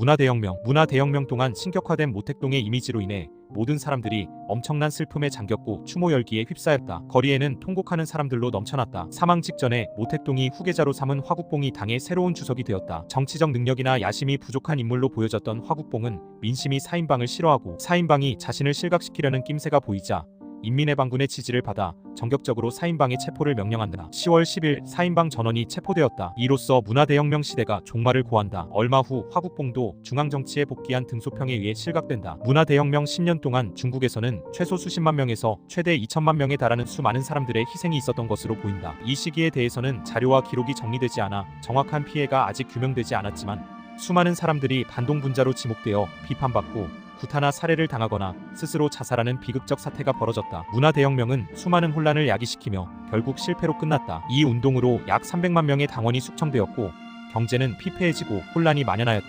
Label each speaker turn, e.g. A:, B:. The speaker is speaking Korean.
A: 문화대혁명. 문화대혁명 동안 신격화된 모택동의 이미지로 인해 모든 사람들이 엄청난 슬픔에 잠겼고 추모 열기에 휩싸였다. 거리에는 통곡하는 사람들로 넘쳐났다. 사망 직전에 모택동이 후계자로 삼은 화국봉이 당의 새로운 주석이 되었다. 정치적 능력이나 야심이 부족한 인물로 보여졌던 화국봉은 민심이 사인방을 싫어하고 사인방이 자신을 실각시키려는 낌새가 보이자 인민의 방군의 지지를 받아 전격적으로 사인방의 체포를 명령한다. 10월 10일 사인방 전원이 체포되었다. 이로써 문화대혁명 시대가 종말을 고한다. 얼마 후 화국봉도 중앙정치에 복귀한 등소평에 의해 실각된다. 문화대혁명 10년 동안 중국에서는 최소 수십만 명에서 최대 2천만 명에 달하는 수많은 사람들의 희생이 있었던 것으로 보인다. 이 시기에 대해서는 자료와 기록이 정리되지 않아 정확한 피해가 아직 규명되지 않았지만 수많은 사람들이 반동 분자로 지목되어 비판받고 구타나 살해를 당하거나 스스로 자살하는 비극적 사태가 벌어졌다. 문화 대혁명은 수많은 혼란을 야기시키며 결국 실패로 끝났다. 이 운동으로 약 300만 명의 당원이 숙청되었고 경제는 피폐해지고 혼란이 만연하였다.